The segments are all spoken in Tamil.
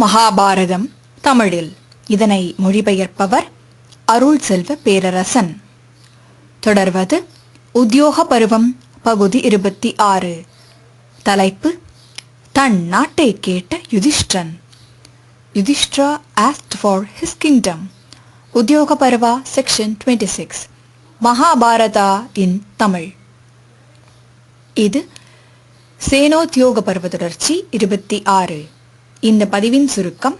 மகாபாரதம் தமிழில். இதனை மொழிபெயர்ப்பவர் அருள் செல்வ பேரரசன். தொடர்வது உத்தியோக பருவம் பகுதி இருபத்தி ஆறு. தலைப்பு தன் நாட்டை கேட்ட Yudhishtan Yudhishthira asked for his kingdom Udyoga Parva section 26 six Mahabharata in Tamil. இது சேனோத்யோக பருவ தொடர்ச்சி இருபத்தி ஆறு. இந்த பதிவின் சுருக்கம்.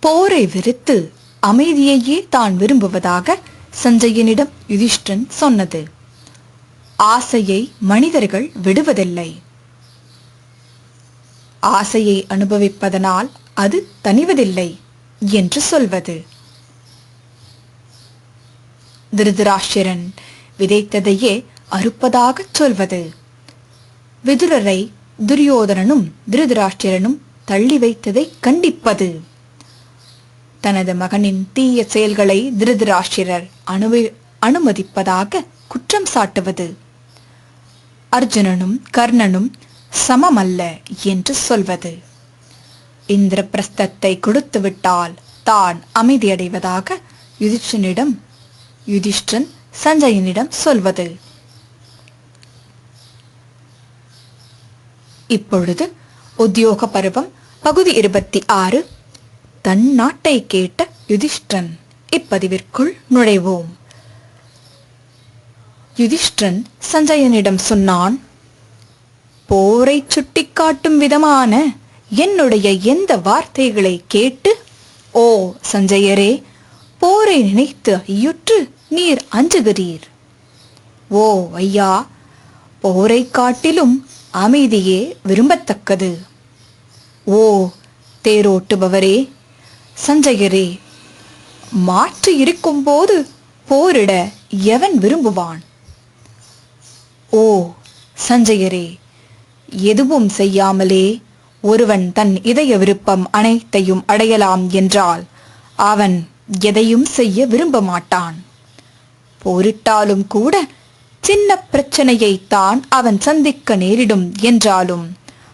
போரை வெறுத்து அமைதியையே தான் விரும்புவதாக சஞ்சயனிடம் யுதிஷ்டன் சொன்னது. ஆசையை மனிதர்கள் விடுவதில்லை. ஆசையை அனுபவிப்பதனால் அது தணிவதில்லை என்று சொல்வது. திருதராஷ்டிரன் விதைத்ததையே அறுப்பதாகச் சொல்வது. விதுரரை துரியோதனனும் திருதராஷ்டிரனும் தள்ளி வைத்ததை கண்டிப்பது. தனது மகனின் தீய செயல்களை திருதராஷ்டிரர் அனுபவி அனுமதிப்பதாக குற்றம் சாட்டுவது. அர்ஜுனனும் கர்ணனும் சமமல்ல என்று சொல்வது. இந்திரபிரஸ்தத்தை கொடுத்துவிட்டால் தான் அமைதியடைவதாக யுதிஷ்டனிடம் யுதிஷ்டன் சஞ்சயனிடம் சொல்வது. இப்பொழுது உத்தியோக பருவம் பகுதி இருபத்தி ஆறு. தன் நாட்டை கேட்ட யுதிஷ்டன் இப்பதிவிற்குள் நுழைவோம். யுதிஷ்டன் சஞ்சயனிடம் சொன்னான் போரை சுட்டிக்காட்டும் விதமான என்னுடைய எந்த வார்த்தைகளை கேட்டு ஓ சஞ்சயரே போரை நினைத்து ஐயுற்று நீர் அஞ்சுகிறீர். ஓ ஐயா போரை காட்டிலும் அமைதியே விரும்பத்தக்கது. ஓ தேரோட்டுபவரே சஞ்சயரே மாற்று இருக்கும்போது போரிட எவன் விரும்புவான்? ஓ சஞ்சயரே எதுவும் செய்யாமலே ஒருவன் தன் இதய விருப்பம் அனைத்தையும் அடையலாம் என்றால் அவன் எதையும் செய்ய விரும்ப மாட்டான். போரிட்டாலும் கூட சின்ன பிரச்சனையை தான் அவன் சந்திக்க நேரிடும் என்றாலும்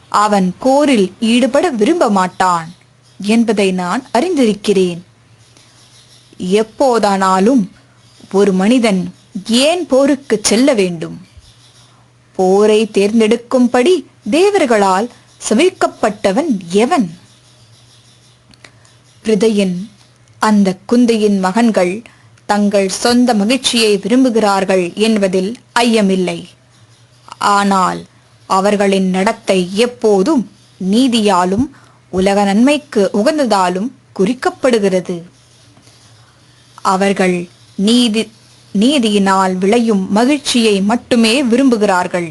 அவன் போரில் ஈடுபட விரும்ப மாட்டான் என்பதை நான் அறிந்திருக்கிறேன். எப்போதானாலும் ஒரு மனிதன் ஏன் போருக்கு செல்ல வேண்டும்? போரை தேர்ந்தெடுக்கும்படி தேவர்களால் சவிக்கப்பட்டவன் எவன்? பிரிதையின் அந்த குந்தையின் மகன்கள் தங்கள் சொந்த மகிழ்ச்சியை விரும்புகிறார்கள் என்பதில் ஐயமில்லை. ஆனால் அவர்களின் நடத்தை எப்போதும் நீதியாலும் உலக நன்மைக்கு உகந்ததாலும் குறிக்கப்படுகிறது. அவர்கள் நீதி நீதியினால் விளையும் மகிழ்ச்சியை மட்டுமே விரும்புகிறார்கள்.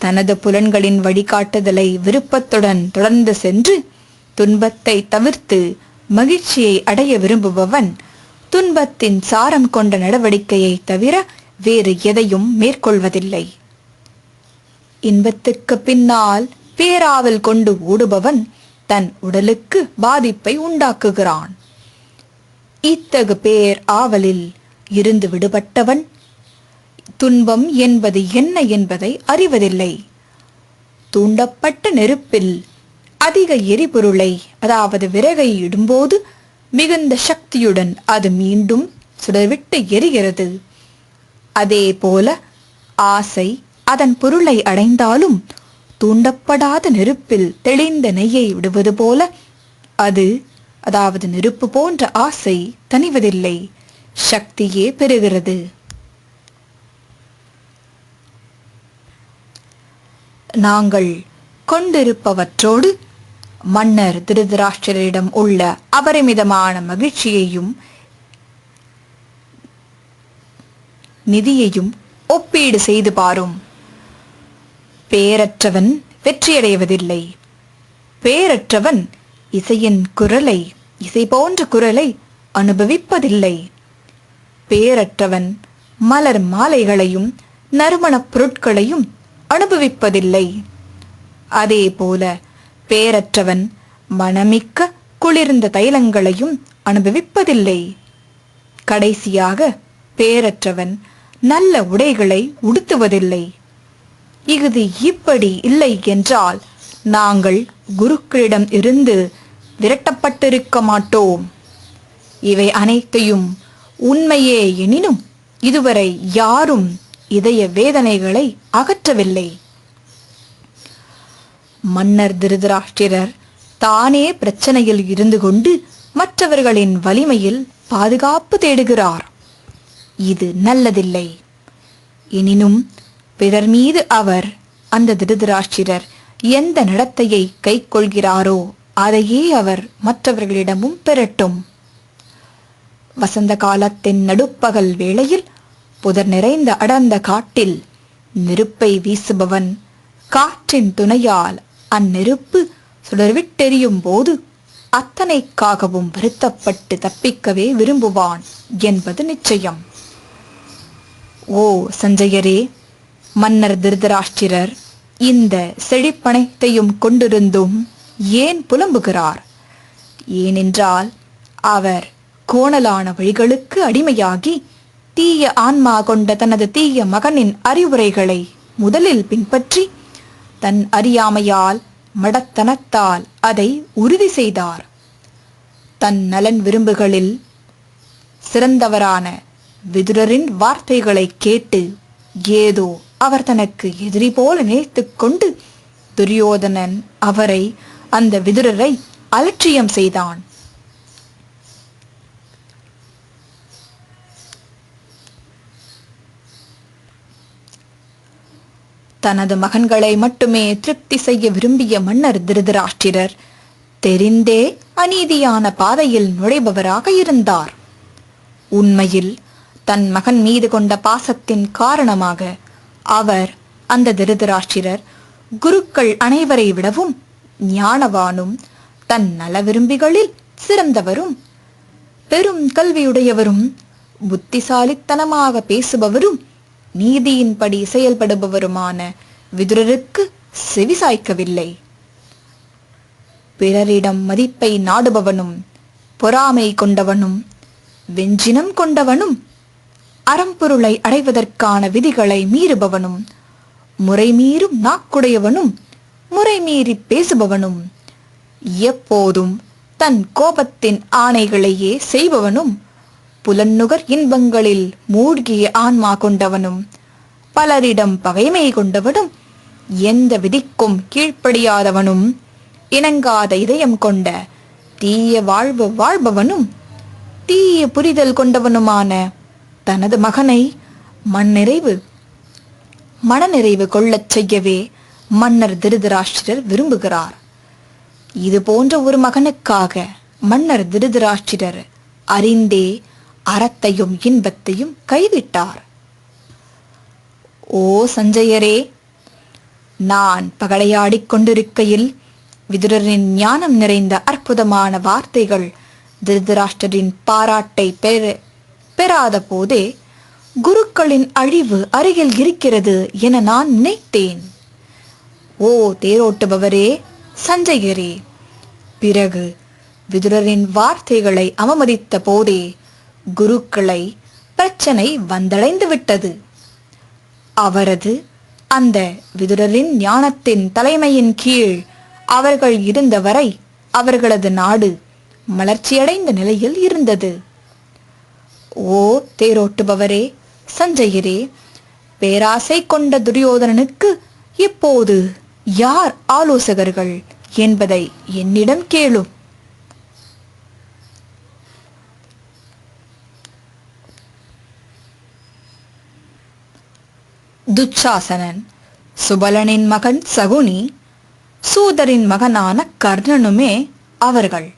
தனது புலன்களின் வழிகாட்டுதலை விருப்பத்துடன் தொடர்ந்து சென்று துன்பத்தை தவிர்த்து மகிழ்ச்சியை அடைய விரும்புபவன் துன்பத்தின் சாரம் கொண்ட நடவடிக்கையை தவிர வேறு எதையும் மேற்கொள்வதில்லை. இன்பத்துக்கு பின்னால் பேராவல் கொண்டு ஓடுபவன் தன் உடலுக்கு பாதிப்பை உண்டாக்குகிறான். இத்தகு பேர் ஆவலில் இருந்து விடுபட்டவன் துன்பம் என்பது என்ன என்பதை அறிவதில்லை. தூண்டப்பட்ட நெருப்பில் அதிக எரிபொருளை அதாவது விறகை இடும்போது மிகுந்த சக்தியுடன் அது மீண்டும் சுடர்விட்டு எரிகிறது. அதே போல ஆசை அதன் பொருளை அடைந்தாலும் தூண்டப்படாத நெருப்பில் தெளிந்த நெய்யை விடுவது போல அது அதாவது நெருப்பு போன்ற ஆசை தணிவதில்லை. சக்தியே பெறுகிறது. நாங்கள் கொண்டிருப்பவற்றோடு மன்னர் திருதராஷ்டிரரிடம் உள்ள அபரிமிதமான மகிழ்ச்சியையும் நிதியையும் ஒப்பீடு செய்து பாரும். பேரற்றவன் வெற்றியடைவதில்லை. பேரற்றவன் இசையின் குரலை இசை போன்ற குரலை அனுபவிப்பதில்லை. பேரற்றவன் மலர் மாலைகளையும் நறுமணப் பொருட்களையும் அனுபவிப்பதில்லை. அதே போல பேரற்றவன் மனமிக்க குளிர்ந்த தைலங்களையும் அனுபவிப்பதில்லை. கடைசியாக பேரற்றவன் நல்ல உடைகளை உடுத்துவதில்லை. இஃது இப்படி இல்லை என்றால் நாங்கள் குருக்களிடம் இருந்து விரட்டப்பட்டிருக்க மாட்டோம். இவை அனைத்தையும் உண்மையே எனினும் இதுவரை யாரும் இதய வேதனைகளை அகற்றவில்லை. மன்னர் திருதராஷ்டிரர் தானே பிரச்சனையில் இருந்து கொண்டு மற்றவர்களின் வலிமையில் பாதுகாப்பு தேடுகிறார். இது நல்லதில்லை. எனினும் பிறர் மீது அவர் அந்த திருதராஷ்டிரர் எந்த நடத்தையை கைக்கொள்கிறாரோ அதையே அவர் மற்றவர்களிடமும் பெறட்டும். வசந்த காலத்தின் நடுப்பகல் வேளையில் புதர் நிறைந்த அடர்ந்த காட்டில் நெருப்பை வீசுபவன் காற்றின் துணையால் அந்நெருப்பு சுடர்விட்டெறியும் போது அத்தனைக்காகவும் வருத்தப்பட்டு தப்பிக்கவே விரும்புவான் என்பது நிச்சயம். ஓ சஞ்சயரே மன்னர் திருதராஷ்டிரர் இந்த செழிப்பனைத்தையும் கொண்டிருந்தும் ஏன் புலம்புகிறார்? ஏனென்றால் அவர் கோணலான வழிகளுக்கு அடிமையாகி தீய ஆன்மா கொண்ட தனது தீய மகனின் அறிவுரைகளை முதலில் பின்பற்றி தன் அறியாமையால் மடத்தனத்தால் அதை உறுதி செய்தார். தன் நலன் விரும்புகளில் சிறந்தவரான விதுரரின் வார்த்தைகளை கேட்டு ஏதோ அவர் தனக்கு எதிரி போல நினைத்து கொண்டு துரியோதனன் அவரை அந்த விதுரரை அலட்சியம் செய்தான். தனது மகன்களை மட்டுமே திருப்தி செய்ய விரும்பிய மன்னர் திருதராஷ்டிரர். தெரிந்தே அநீதியான பாதையில் நுழைபவராக இருந்தார். உண்மையில் தன் மகன் மீது கொண்ட பாசத்தின் காரணமாக அவர் அந்த திருதராஷ்டிரர் குருக்கள் அனைவரை விடவும் ஞானவானும் தன் நல விரும்பிகளில் சிறந்தவரும் பெரும் கல்வியுடையவரும் புத்திசாலித்தனமாக பேசுபவரும் நீதியின்படி செயல்படுபவருமான விதுரருக்கு செவிசாய்க்கவில்லை பிறரிடம் மதிப்பை நாடுபவனும் பொறாமை கொண்டவனும் வெஞ்சினம் கொண்டவனும் அறம்பொருளை அடைவதற்கான விதிகளை மீறுபவனும் முறைமீறும் நாக்குடையவனும் முறைமீறி பேசுபவனும் எப்போதும் தன் கோபத்தின் ஆணைகளையே செய்பவனும். புலன்னுகர் இன்பங்களில் மூழ்கிய ஆன்மா கொண்டவனும் பலரிடம் பகைமை கொண்டவனும் எந்த விதிக்கும் கீழ்ப்படியாதவனும் இணங்காத இதயம் கொண்ட தீய வாழ்வு வாழ்பவனும் தீய புரிதல் கொண்டவனுமான தனது மகனை மண்ணிறைவு மனநிறைவு கொள்ளச் செய்யவே மன்னர் திருதராஷ்டிரர் விரும்புகிறார். இது போன்ற ஒரு மகனுக்காக மன்னர் திருதராஷ்டிரர் அறிந்தே அறத்தையும் இன்பத்தையும் கைவிட்டார். ஓ சஞ்சயரே நான் பகடையாடிக் கொண்டிருக்கையில் விதுரரின் ஞானம் நிறைந்த அற்புதமான வார்த்தைகள் திருதராஷ்டரின் பாராட்டை பெற பெறாத போதே குருக்களின் அழிவு அருகில் இருக்கிறது என நான் நினைத்தேன். ஓ தேரோட்டுபவரே சஞ்சயரே பிறகு விதுரரின் வார்த்தைகளை அவமதித்த போதே குருக்களை பிரச்சனை வந்தடைந்து விட்டது. அவரது அந்த விதுரரின் ஞானத்தின் தலைமையின் கீழ் அவர்கள் இருந்தவரை அவர்களது நாடு மலர்ச்சியடைந்த நிலையில் இருந்தது. ஓ தேரோட்டுபவரே சஞ்சயரே பேராசை கொண்ட துரியோதனனுக்கு இப்போது யார் ஆலோசகர்கள்? என்பதை என்னிடம் கேளும் துச்சாசனன். சுபலனின் மகன் சகுனி சூதரின் மகனான கர்ணனுமே அவர்கள்.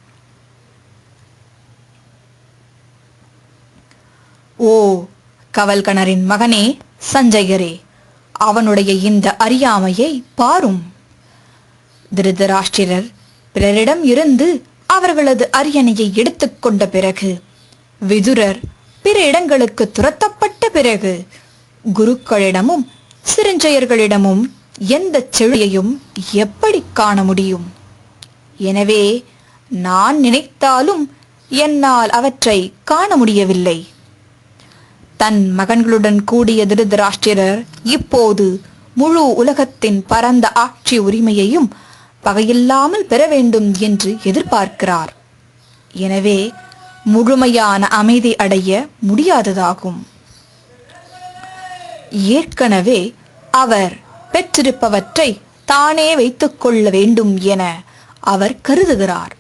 ஓ கவல்கணரின் மகனே சஞ்சயரே அவனுடைய இந்த அறியாமையை பாரும். திருதராஷ்டிரர் பிறரிடம் இருந்து அவர்களது அரியணையை எடுத்துக்கொண்ட பிறகு விதுரர் பிற இடங்களுக்கு துரத்தப்பட்ட பிறகு குருக்களிடமும் சிறுஞ்செயர்களிடமும் எந்த செழியையும் எப்படி காண முடியும்? எனவே நான் நினைத்தாலும் என்னால் அவற்றை காண முடியவில்லை. தன் மகன்களுடன் கூடிய திருதராஷ்டிரர் இப்போது முழு உலகத்தின் பரந்த ஆட்சி உரிமையையும் பகையில்லாமல் பெற வேண்டும் என்று எதிர்பார்க்கிறார். எனவே முழுமையான அமைதி அடைய முடியாததாகும். ஏற்கனவே அவர் பெற்றிருப்பவற்றை தானே வைத்துக் கொள்ள வேண்டும் என அவர் கருதுகிறார்.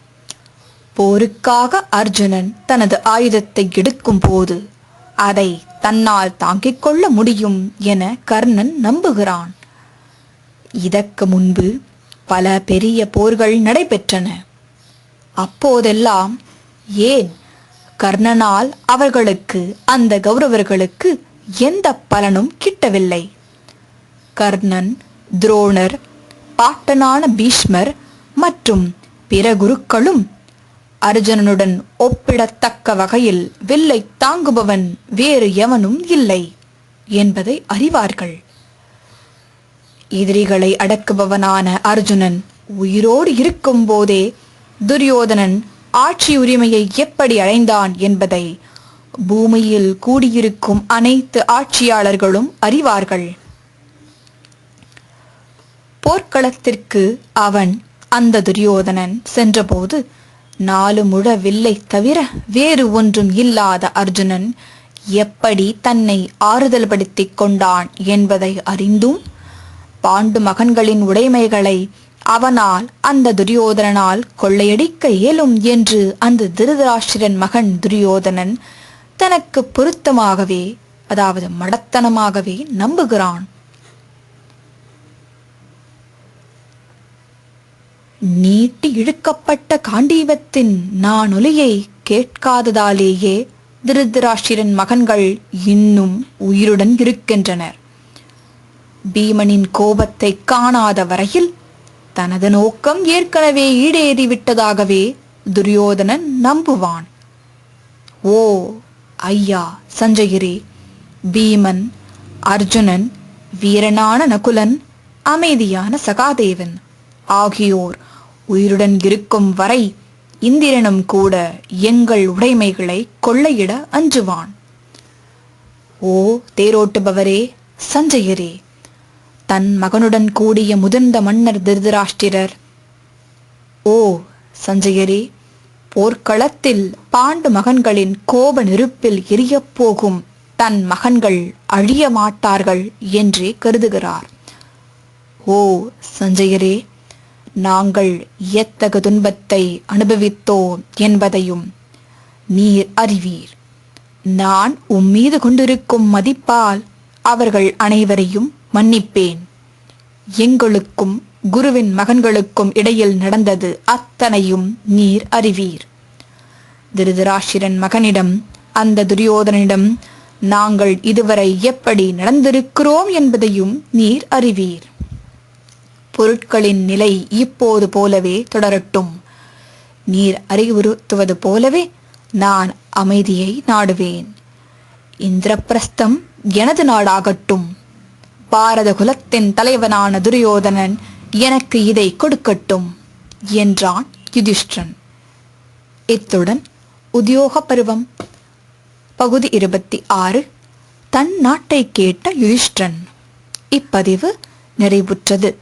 போருக்காக அர்ஜுனன் தனது ஆயுதத்தை எடுக்கும் போது அதை தன்னால் தாங்கிக் கொள்ள முடியும் என கர்ணன் நம்புகிறான். இதற்கு முன்பு பல பெரிய போர்கள் நடைபெற்றன. அப்போதெல்லாம் ஏன் கர்ணனால் அவர்களுக்கு அந்த கௌரவர்களுக்கு எந்த பலனும் கிட்டவில்லை. கர்ணன் துரோணர் பாட்டனான பீஷ்மர் மற்றும் பிற குருக்களும் அர்ஜுனனுடன் ஒப்பிடத்தக்க வகையில் வில்லை தாங்குபவன் வேறு எவனும் இல்லை என்பதை அறிவார்கள். எதிரிகளை அடக்குபவனான அர்ஜுனன் உயிரோடு இருக்கும் போதே துரியோதனன் ஆட்சி உரிமையை எப்படி அடைந்தான் என்பதை பூமியில் கூடியிருக்கும் அனைத்து ஆட்சியாளர்களும் அறிவார்கள். போர்க்களத்திற்கு அவன் அந்த துரியோதனன் சென்றபோது நாலு முழ வில்லை தவிர வேறு ஒன்றும் இல்லாத அர்ஜுனன் எப்படி தன்னை ஆறுதல் படுத்திக் கொண்டான் என்பதை அறிந்தும் பாண்டு மகன்களின் உடைமைகளை அவனால் அந்த துரியோதனனால் கொள்ளையடிக்க இயலும் என்று அந்த திருதராஷ்டிரன் மகன் துரியோதனன் தனக்கு பொருத்தமாகவே அதாவது மடத்தனமாகவே நம்புகிறான். நீட்டி இழுக்கப்பட்ட காண்டீபத்தின் ஒலியை கேட்காததாலேயே திருதராஷ்டிரன் மகன்கள் இன்னும் உயிருடன் இருக்கின்றனர். பீமனின் கோபத்தை காணாத வரையில் தனது நோக்கம் ஏற்கனவே ஈடேறிவிட்டதாகவே துரியோதனன் நம்புவான். ஓ ஐயா சஞ்சகிரி பீமன் அர்ஜுனன் வீரனான நகுலன் அமைதியான சகாதேவன் ஆகியோர் உயிருடன் இருக்கும் வரை இந்திரனும் கூட எங்கள் உடைமைகளை கொள்ளையிட அஞ்சுவான். ஓ தேரோட்டுபவரே சஞ்சயரே தன் மகனுடன் கூடிய முதிர்ந்த மன்னர் திருதராஷ்டிரர். ஓ சஞ்சயரே போர்க்களத்தில் பாண்டு மகன்களின் கோப நெருப்பில் எரியப்போகும் தன் மகன்கள் அழிய மாட்டார்கள் என்றே கருதுகிறார். ஓ சஞ்சயரே நாங்கள் எத்தகு துன்பத்தை அனுபவித்தோம் என்பதையும் நீர் அறிவீர். நான் உம்மீது கொண்டிருக்கும் மதிப்பால் அவர்கள் அனைவரையும் மன்னிப்பேன். எங்களுக்கும் குருவின் மகன்களுக்கும் இடையில் நடந்தது அத்தனையும் நீர் அறிவீர். திருதராஷிரன் மகனிடம் அந்த துரியோதனிடம் நாங்கள் இதுவரை எப்படி நடந்திருக்கிறோம் என்பதையும் நீர் அறிவீர். பொருட்களின் நிலை இப்போது போலவே தொடரட்டும். நீர் அறிவுறுத்துவது போலவே நான் அமைதியை நாடுவேன். இந்திரபிரஸ்தம் எனது நாடாகட்டும். பாரத குலத்தின் தலைவனான துரியோதனன் எனக்கு இதை கொடுக்கட்டும் என்றான் யுதிஷ்டன் இத்துடன் உத்தியோக பருவம் பகுதி இருபத்தி ஆறு. தன் நாட்டை கேட்ட யுதிஷ்டன் இப்பதிவு நிறைவுற்றது.